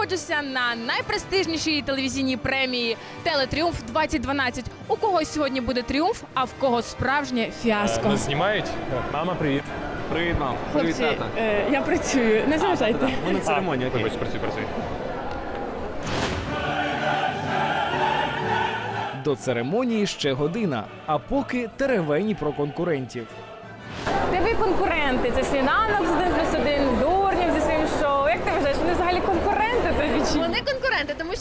знаходжуся на найпрестижнішій телевізійній премії Телетріумф 2012 У когось сьогодні буде тріумф, а в кого справжнє фіаско. Е, нас знімають? Мама, привіт. Привіт, мам. Хлопці, привіт, тата. Е, я працюю. Не заважайте. Ми на церемонії. окей. Працюй, працюй. До церемонії ще година, а поки теревені про конкурентів. Ти конкуренти. Це сніданок з 1,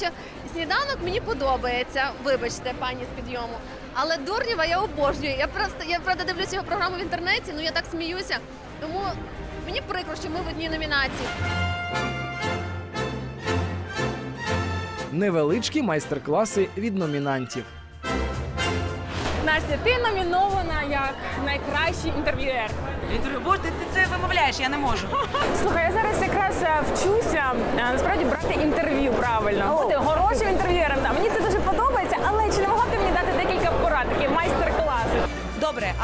конкуренти, сніданок мені подобається. Вибачте, пані з підйому. Але Дурнєва я обожнюю. Я просто я правда дивлюся його програму в інтернеті. Ну я так сміюся. Тому мені прикро, що ми в одній номінації. Невеличкі майстер-класи від номінантів. Настя, ти номінована як найкращий інтерв'юер. Інтерв'ю, боже, ти, ти це вимовляєш, я не можу. Слухай, я зараз якраз е, вчуся е, насправді брати інтерв'ю правильно. Бути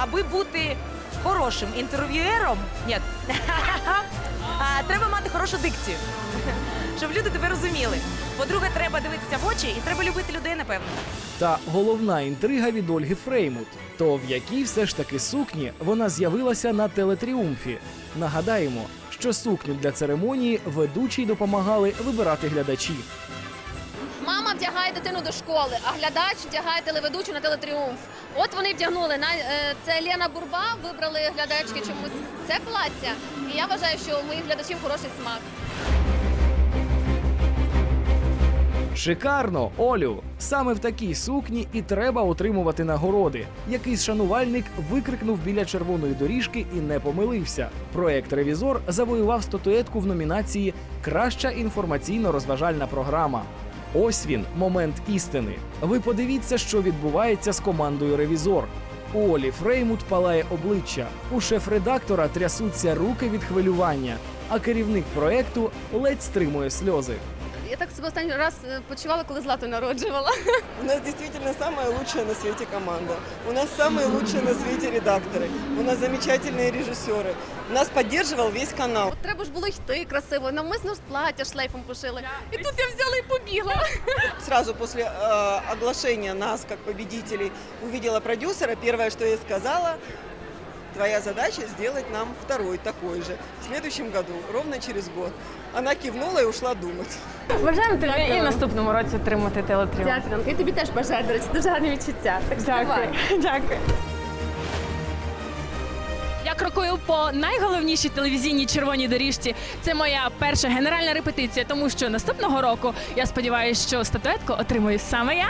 аби бути хорошим інтерв'юером, ні, треба мати хорошу дикцію, щоб люди тебе розуміли. По-друге, треба дивитися в очі і треба любити людей, напевно. Та головна інтрига від Ольги Фреймут. То в якій все ж таки сукні вона з'явилася на телетріумфі. Нагадаємо, що сукню для церемонії ведучій допомагали вибирати глядачі. Мама вдягає дитину до школи, а глядач вдягає телеведучу на телетріумф. От вони вдягнули е, це Лена Бурба. Вибрали глядачки чомусь це плаття. І я вважаю, що у моїх глядачів хороший смак. Шикарно, Олю! Саме в такій сукні і треба отримувати нагороди. Якийсь шанувальник викрикнув біля червоної доріжки і не помилився. Проект Ревізор завоював статуетку в номінації Краща інформаційно-розважальна програма. Ось він, момент істини. Ви подивіться, що відбувається з командою Ревізор. У Олі Фреймут палає обличчя, у шеф-редактора трясуться руки від хвилювання, а керівник проекту ледь стримує сльози. Я так себе останній раз е, почувала, коли злату народжувала. У нас действительно самая лучшая на свете команда. У нас самые лучшие на свете редакторы. У нас замечательные режиссеры. Нас поддерживал весь канал. От треба ж було йти красиво. Навмисно ж плаття шлейфом пошили. І тут я взяла і побігла. Сразу после э, оглашения нас как победителей увидела продюсера. Первое, что я сказала, твоя задача сделать нам второй такой же в следующем году, ровно через год. Она кивнула и ушла думать. Бажаємо тобі і в наступному році отримати телетріумф. Дякую. Я тобі теж бажаю, до речі, дуже гарне відчуття. Так що Дякую. давай. Дякую. Я крокую по найголовнішій телевізійній червоній доріжці. Це моя перша генеральна репетиція, тому що наступного року я сподіваюся, що статуетку отримую саме я.